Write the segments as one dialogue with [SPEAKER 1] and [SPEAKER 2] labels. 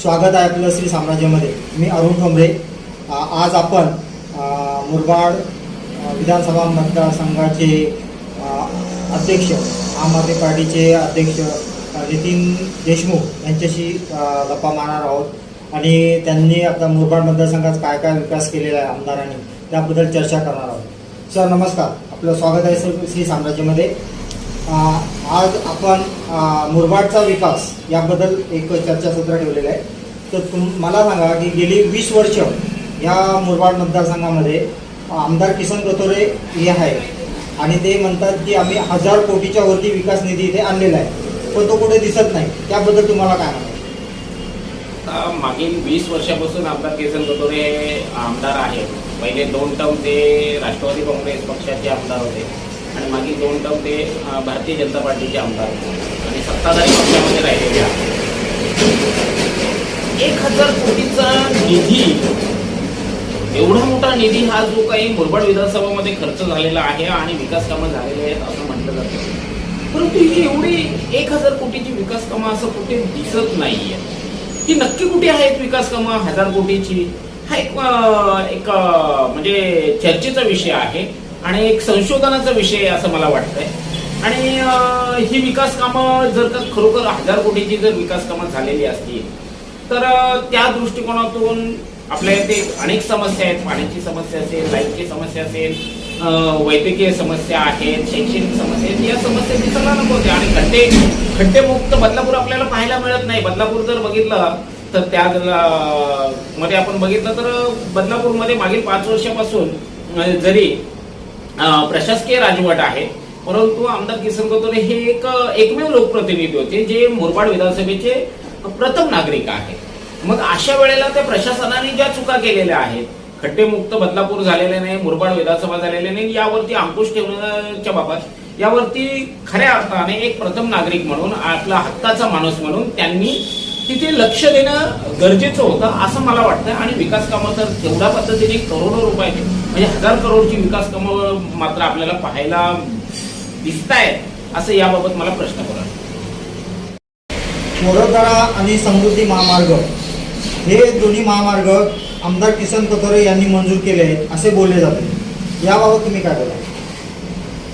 [SPEAKER 1] स्वागत आहे आपलं श्री साम्राज्यामध्ये. मी अरुण ठोंबरे. आज आपण मुरबाड विधानसभा मतदारसंघाचे अध्यक्ष आम आदमी पार्टीचे अध्यक्ष नितीन देशमुख यांच्याशी गप्पा मारणार आहोत. आणि त्यांनी आता मुरबाड मतदारसंघात काय काय विकास केलेला आहे आमदारांनी त्याबद्दल चर्चा करणार आहोत. सर नमस्कार. आपलं स्वागत आहे सर श्री साम्राज्यामध्ये. आज आपण मुरबाडचा विकास याबद्दल एक चर्चासत्र ठेवलेलं आहे. तर तुम मला सांगा की गेली वीस वर्ष या मुरबाड मतदारसंघामध्ये आमदार किसन कतोरे हे आहे आणि ते म्हणतात की आम्ही हजार कोटीच्या वरती विकास निधी इथे आणलेला आहे. पण तो कुठे दिसत नाही. त्याबद्दल तुम्हाला काय
[SPEAKER 2] म्हणतात मागील वीस वर्षापासून आमदार किसन कथोरे आमदार आहेत. पहिले दोन टर्म ते राष्ट्रवादी काँग्रेस पक्षाचे आमदार होते. आणि मागील दोन टर्म ते भारतीय जनता पार्टीचे आमदार. आणि सत्ताधारी पक्षामध्ये राहिलेले आहेत. एक हजार कोटीचा निधी. एवढा मोठा निधी हा जो काही मुरबाड विधानसभामध्ये खर्च झालेला आहे आणि विकास कामं झालेले आहेत असं म्हटलं जातं. परंतु ही एवढी एक हजार कोटीची विकास कामं असं कुठे दिसत नाहीये. ही नक्की कुठे आहेत विकास कामं? हजार कोटीची? हा एक एक म्हणजे चर्चेचा विषय आहे. आणि एक संशोधनाचा विषय असं मला वाटतंय. आणि ही विकास कामं जर का खरोखर हजार कोटीची जर विकास कामं झालेली असतील तर त्या दृष्टिकोनातून आपल्या इथे अनेक समस्या आहेत. पाण्याची समस्या असेल लाईटची समस्या असेल वैद्यकीय समस्या आहेत शैक्षणिक समस्या आहेत. या समस्या दिसायला नको होत्या आणि खड्डे खड्डेमुक्त बदलापूर आपल्याला पाहायला मिळत नाही. बदलापूर जर बघितलं तर त्या मध्ये आपण बघितलं तर बदलापूरमध्ये मागील पाच वर्षापासून जरी प्रशासकीय राजवट आहे. परंतु आमदार किसन कतोरे हे एक एकमेव लोकप्रतिनिधी होते जे मुरबाड विधानसभेचे प्रथम नागरिक आहे. मग अशा वेळेला त्या प्रशासनाने ज्या चुका केलेल्या आहेत खड्डेमुक्त बदलापूर झालेले नाही मुरबाड विधानसभा झालेले नाही यावरती अंकुश ठेवण्याच्या बाबत यावरती खऱ्या अर्थाने एक प्रथम नागरिक म्हणून आपला हक्काचा माणूस म्हणून त्यांनी तिथे लक्ष देणं गरजेचं होतं असं मला वाटतं आणि विकास कामं तर तेवढ्या पद्धतीने करोडो रुपयाचे म्हणजे हजार करोडची विकास कामं मात्र आपल्याला पाहायला दिसत आहेत असं याबाबत मला प्रश्न पडला.
[SPEAKER 1] मोरदरा आणि समृद्धी महामार्ग. हे दोन्ही महामार्ग आमदार किसन कतोरे यांनी मंजूर केले आहेत असे बोलले जाते. याबाबत तुम्ही काय बोला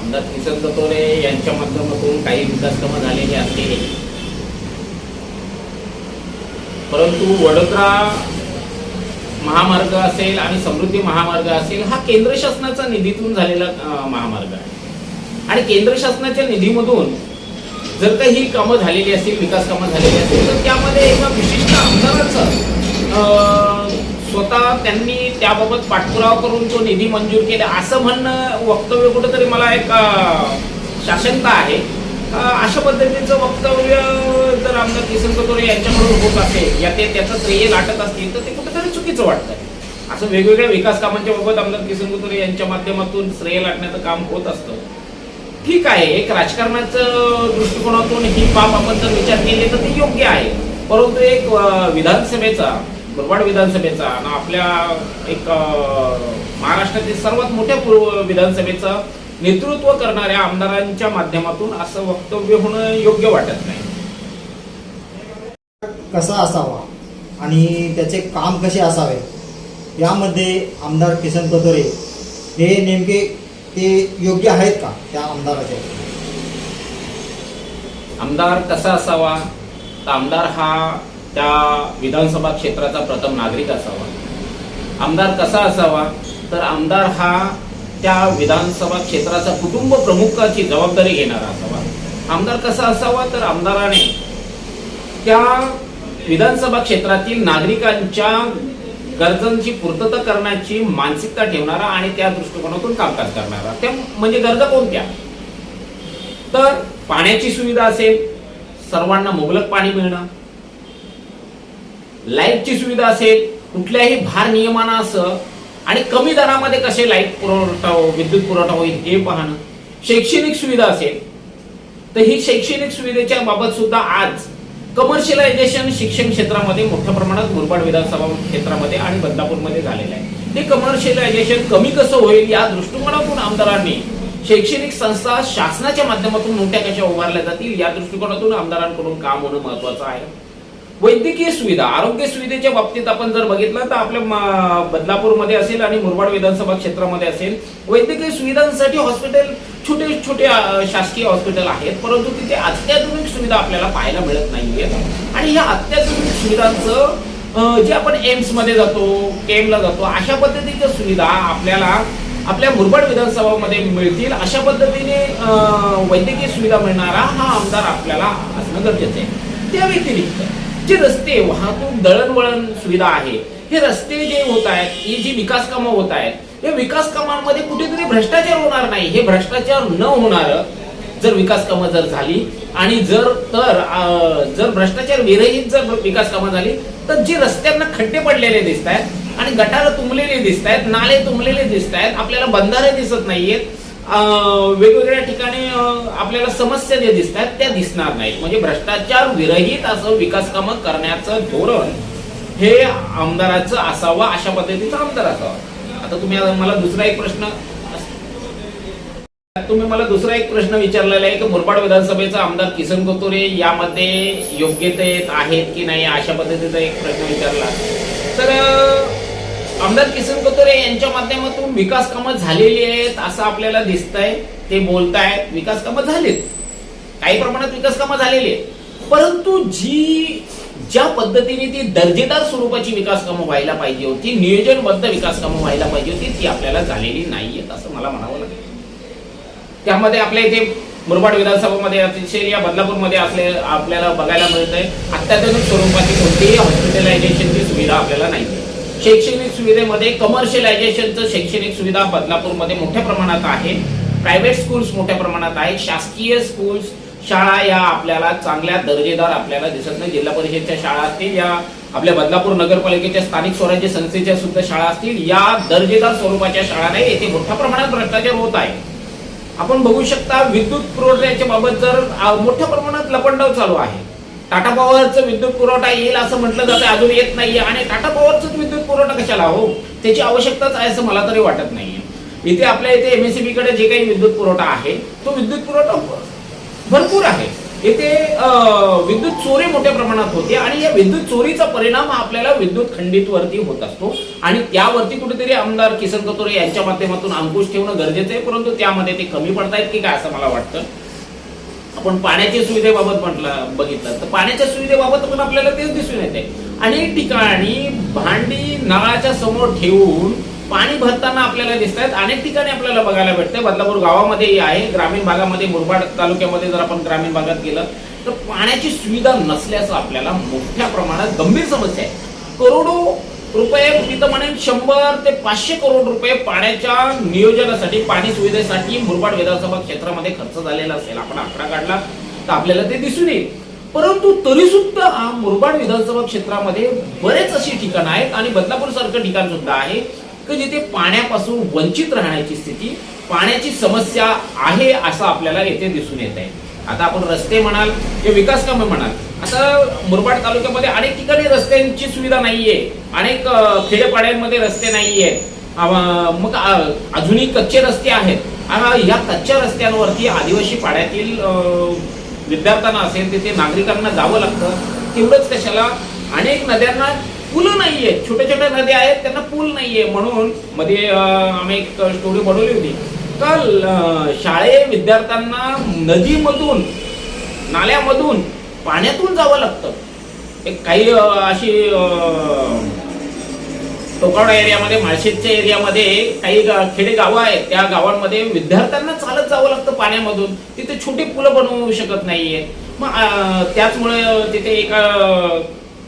[SPEAKER 2] आमदार किसन कतोरे यांच्या माध्यमातून काही विकास कामं झालेली असलेली परंतु वडोदरा महामार्ग असेल आणि समृद्धी महामार्ग असेल हा केंद्र शासनाचा निधीतून झालेला महामार्ग आहे. आणि केंद्र शासनाच्या निधीमधून जर का ही कामं झालेली असतील विकास कामं झालेली असतील तर त्यामध्ये एका विशिष्ट आमदाराचं स्वतः त्यांनी त्याबाबत पाठपुरावा करून तो निधी मंजूर केला. असं म्हणणं वक्तव्य कुठंतरी मला एक शासनता आहे. अशा पद्धतीचं वक्तव्य जर आमदार किसन कतोरे यांच्याकडून होत असेल या ते त्याचं श्रेय लाटत असतील तर ते कुठेतरी चुकीचं वाटतंय. असं वेगवेगळ्या विकास कामांच्या बाबत आमदार किसन कतोरे यांच्या माध्यमातून श्रेय लाटण्याचं काम होत असतं. ठीक आहे एक राजकारणाचं दृष्टिकोनातून ही बाब आपण जर विचार केली तर ते योग्य आहे. परंतु एक विधानसभेचा मुरबाड विधानसभेचा आणि आपल्या एक महाराष्ट्रातील सर्वात मोठ्या पूर्व विधानसभेचा नेतृत्व करणाऱ्या आमदारांच्या माध्यमातून असं वक्तव्य होणं योग्य वाटत नाही.
[SPEAKER 1] कसा असावा आणि त्याचे काम कसे असावे यामध्ये आमदार किसन कतोरे हे नेमके ते योग्य आहेत का त्या आमदाराचे
[SPEAKER 2] आमदार कसा असावा? तर आमदार हा त्या विधानसभा क्षेत्राचा प्रथम नागरिक असावा. आमदार कसा असावा? तर आमदार हा त्या विधानसभा क्षेत्राचा कुटुंब प्रमुखाची जबाबदारी घेणारा असावा. आमदार कसा असावा? तर आमदाराने त्या विधानसभा क्षेत्रातील नागरिकांच्या गरजांची पूर्तता करण्याची मानसिकता ठेवणारा आणि त्या दृष्टिकोनातून कामकाज करणारा. त्या म्हणजे गरजा कोणत्या? तर पाण्याची सुविधा असेल सर्वांना मुबलक पाणी मिळणं. लाईटची सुविधा असेल कुठल्याही भार नियमानासह असं आणि कमी दरामध्ये कसे लाइट पुरवठा हो- विद्युत पुरवठा होईल हे पाहणं शैक्षणिक सुविधा असेल तर ही शैक्षणिक सुविधेच्या बाबत सुद्धा आज कमर्शियलायझेशन शिक्षण क्षेत्रामध्ये मोठ्या प्रमाणात मुरबाड विधानसभा क्षेत्रामध्ये आणि बदलापूरमध्ये झालेलं आहे. ते कमर्शियलायझेशन कमी कसं होईल या दृष्टिकोनातून आमदारांनी शैक्षणिक संस्था शासनाच्या माध्यमातून मोठ्या कशा उभारल्या जातील या दृष्टिकोनातून आमदारांकडून काम होणं महत्वाचं आहे. वैद्यकीय सुविधा आरोग्य सुविधेच्या बाबतीत आपण जर बघितलं तर आपल्या म- बदलापूरमध्ये असेल आणि मुरबाड विधानसभा क्षेत्रामध्ये असेल वैद्यकीय सुविधांसाठी हॉस्पिटल छोटे छोटे शासकीय हॉस्पिटल आहेत. परंतु तिथे अत्याधुनिक सुविधा आपल्याला पाहायला मिळत नाहीये. आणि ह्या अत्याधुनिक सुविधांचं जे आपण एम्समध्ये जातो केमला जातो अशा पद्धतीच्या सुविधा आपल्याला आपल्या मुरबाड विधानसभामध्ये मिळतील. अशा पद्धतीने वैद्यकीय सुविधा मिळणारा हा आमदार आपल्याला असणं गरजेचं आहे. त्या व्यतिरिक्त जे रस्ते वाहतूक दळणवळण सुविधा आहे हे रस्ते जे होत आहेत ही जी विकास कामं होत आहेत या विकास कामांमध्ये कुठेतरी भ्रष्टाचार होणार नाही. हे भ्रष्टाचार न होणार जर विकास कामं जर झाली आणि जर तर जर भ्रष्टाचार विरहित जर विकास कामं झाली तर जे रस्त्यांना खड्डे पडलेले दिसत आहेत आणि गटार तुंबलेले दिसत आहेत नाले तुंबलेले दिसत आहेत आपल्याला बंधारे दिसत नाहीयेत वेगवेगळ्या ठिकाणी आपल्याला समस्या ज्या दिसत आहेत त्या दिसणार नाहीत. म्हणजे भ्रष्टाचार विरहित असं विकास कामं करण्याचं धोरण हे आमदाराचं असावं अशा पद्धतीचा आमदार असावा. आता तुम्ही मला दुसरा एक प्रश्न तुम्ही मला दुसरा एक प्रश्न विचारलेला आहे की मुरबाड विधानसभेचा आमदार किसन कोतुरे यामध्ये योग्यतेत आहेत की नाही अशा पद्धतीचा एक प्रश्न विचारला. तर आमदार किसन कोतुरे यांच्या माध्यमातून विकास कामं झालेली आहेत असं आपल्याला दिसतंय. ते बोलतायत विकास कामं झालीत. काही प्रमाणात विकास कामं झालेली आहेत. परंतु जी ज्या पद्धतीने ती दर्जेदार स्वरूपाची विकास कामं व्हायला पाहिजे होती नियोजनबद्ध विकास कामं व्हायला पाहिजे होती ती आपल्याला झालेली नाहीयेत असं मला म्हणावं लागेल. त्यामध्ये आपल्या इथे मुरबाड विधानसभामध्ये अतिशय या बदलापूरमध्ये असले आपल्याला बघायला मिळत आहे अत्याधुनिक स्वरूपाची कोणतीही हॉस्पिटलायझेशनची सुविधा आपल्याला नाही शैक्षणिक सुविधेमध्ये कमर्शियलायझेशनचं शैक्षणिक सुविधा बदलापूरमध्ये मोठ्या प्रमाणात आहे. प्रायव्हेट स्कूल्स मोठ्या प्रमाणात आहेत. शासकीय स्कूल्स शाळा या आपल्याला चांगल्या दर्जेदार आपल्याला दिसत नाही. जिल्हा परिषदच्या शाळा असतील या आपल्या बदलापूर नगरपालिकेच्या स्थानिक स्वराज्य संस्थेच्या सुद्धा शाळा असतील या दर्जेदार स्वरूपाच्या शाळा नाही. येथे मोठ्या प्रमाणात भ्रष्टाचार होत आहे. आपण बघू शकता विद्युत पुरवठ्याच्या बाबत जर मोठ्या प्रमाणात लपंडाव चालू आहे. टाटा पॉवरचं विद्युत पुरवठा येईल असं म्हटलं जातं अजून येत नाहीये. आणि टाटा पॉवरच विद्युत पुरवठा कशाला हो? त्याची आवश्यकताच आहे असं मला तरी वाटत नाहीये. इथे आपल्या इथे एमएससीबी कडे जे काही विद्युत पुरवठा आहे तो विद्युत पुरवठा भरपूर आहे. येथे विद्युत चोरी मोठ्या प्रमाणात होते आणि या विद्युत चोरीचा परिणाम हा आपल्याला विद्युत खंडित वरती होत असतो. आणि त्यावरती कुठेतरी आमदार किसन कतोरे यांच्या माध्यमातून अंकुश ठेवणं गरजेचं आहे परंतु त्यामध्ये ते कमी पडतायत की काय असं मला वाटतं. आपण पाण्याच्या सुविधेबाबत म्हटलं बघितलं तर पाण्याच्या सुविधेबाबत पण आपल्याला तेच दिसून येते. अनेक ठिकाणी भांडी नळाच्या समोर ठेवून पाणी भरताना आपल्याला दिसत आहेत. अनेक ठिकाणी आपल्याला बघायला भेटते बदलापूर गावामध्येही आहे ग्रामीण भागामध्ये मुरबाड तालुक्यामध्ये जर आपण ग्रामीण भागात गेलं तर पाण्याची सुविधा नसल्याचं आपल्याला मोठ्या प्रमाणात गंभीर समस्या आहे. करोडो रुपये मी तर म्हणेन शंभर ते पाचशे करोड रुपये पाण्याच्या नियोजनासाठी पाणी सुविधेसाठी मुरबाड विधानसभा क्षेत्रामध्ये खर्च झालेला असेल. आपण आकडा काढला तर आपल्याला ते दिसून येईल. परंतु तरी सुद्धा मुरबाड विधानसभा क्षेत्रामध्ये बरेच अशी ठिकाणं आहेत आणि बदलापूर सारखं ठिकाण सुद्धा आहे की जिथे पाण्यापासून वंचित राहण्याची स्थिती पाण्याची समस्या आहे असं आपल्याला येथे दिसून येत आहे. आता आपण रस्ते म्हणाल किंवा विकास कामे म्हणाल. आता मुरबाड तालुक्यामध्ये अनेक ठिकाणी रस्त्यांची सुविधा नाहीये. अनेक खेडेपाड्यांमध्ये रस्ते नाहीये. मग अजूनही कच्चे रस्ते आहेत. आणि या कच्च्या रस्त्यांवरती आदिवासी पाड्यातील विद्यार्थ्यांना असेल तिथे नागरिकांना जावं लागतं. तेवढंच कशाला? अनेक नद्यांना पुलं नाहीये छोट्या छोट्या नद्या आहेत त्यांना पूल नाहीये. म्हणून मध्ये आम्ही एक स्टोरी बनवली होती. तर शाळे विद्यार्थ्यांना नदीमधून नाल्यामधून पाण्यातून जावं लागतं. एक काही अशी टोकावडा एरियामध्ये माळशेजच्या एरियामध्ये काही गा- खेडे गावं आहेत. त्या गावांमध्ये विद्यार्थ्यांना चालत जावं लागतं पाण्यामधून. तिथे छोटी पुलं बनवू शकत नाहीये. मग त्याचमुळे तिथे एका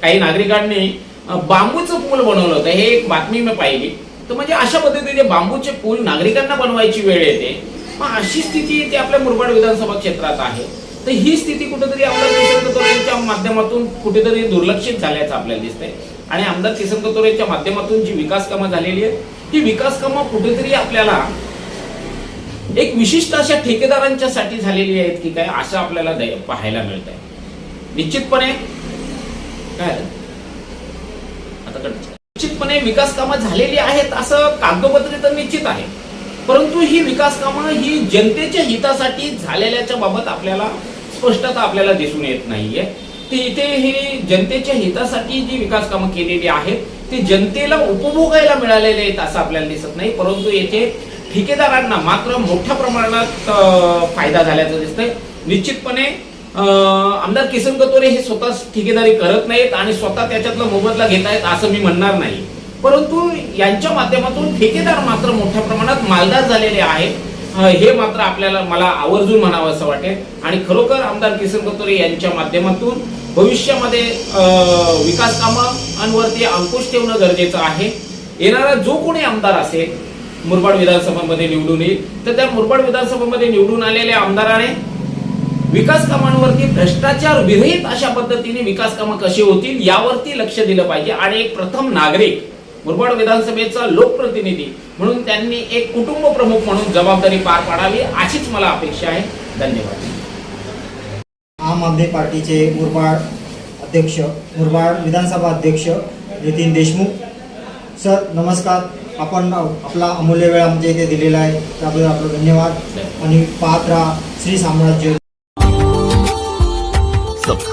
[SPEAKER 2] काही नागरिकांनी बांबूचं पूल बनवलं होतं. हे एक बातमी मी पाहिली. तर म्हणजे अशा पद्धतीने बांबूचे पूल नागरिकांना बनवायची वेळ येते. मग अशी स्थिती ते आपल्या मुरबाड विधानसभा क्षेत्रात आहे. तर ही स्थिती कुठेतरी आमदार किसन कतोरेंच्या माध्यमातून कुठेतरी दुर्लक्षित झाल्याचं आपल्याला दिसतंय. आणि आमदार किसन कतोरेंच्या माध्यमातून जी विकास कामं झालेली आहेत ही विकास कामं कुठेतरी आपल्याला एक विशिष्ट अशा ठेकेदारांच्या साठी झालेली आहेत की काय असं आपल्याला पाहायला मिळत आहे निश्चितपणे काय? आता कट- निश्चितपणे विकास कामं झालेली आहेत असं कागदोपत्री तर निश्चित आहे. परंतु ही विकास कामं ही जनतेच्या हितासाठी झालेल्याच्या बाबत आपल्याला स्पष्टता आपल्याला दिसून येत नाहीये. ते इथे हे जनतेच्या हितासाठी जी विकास कामं केलेली आहेत ते जनतेला उपभोगायला मिळालेले आहेत असं आपल्याला दिसत नाही. परंतु येथे ठेकेदारांना मात्र मोठ्या प्रमाणात फायदा झाल्याचं दिसतंय. निश्चितपणे आमदार किसन कतोरे हे स्वतः ठेकेदारी करत नाहीत आणि स्वतः त्याच्यातला मोबदला घेत आहेत असं मी म्हणणार नाही. परंतु यांच्या माध्यमातून ठेकेदार मात्र मोठ्या प्रमाणात मालदार झालेले आहेत. हे मात्र आपल्याला मला आवर्जून म्हणावं असं वाटेल. आणि खरोखर आमदार किसन कतोरे यांच्या माध्यमातून भविष्यामध्ये विकास कामांवरती अंकुश ठेवणं गरजेचं आहे. येणारा जो कोणी आमदार असेल मुरबाड विधानसभामध्ये निवडून येईल. तर त्या मुरबाड विधानसभामध्ये निवडून आलेल्या आमदाराने विकास कामांवरती भ्रष्टाचार विरहित अशा पद्धतीने विकास कामं कशी होतील यावरती लक्ष दिलं पाहिजे. आणि एक प्रथम नागरिक मुरबाड विधानसभेचा लोकप्रतिनिधी म्हणून त्यांनी एक कुटुंब प्रमुख म्हणून जबाबदारी पार पाडावी अशीच मला अपेक्षा आहे. धन्यवाद.
[SPEAKER 1] आम आदमी पार्टीचे मुरबाड अध्यक्ष मुरबाड विधानसभा अध्यक्ष नितीन देशमुख सर नमस्कार. आपण आपला अमूल्य वेळ आमच्या इथे दिलेला आहे. त्याबद्दल आपलं धन्यवाद. आणि पाहत राहा श्री साम्राज्य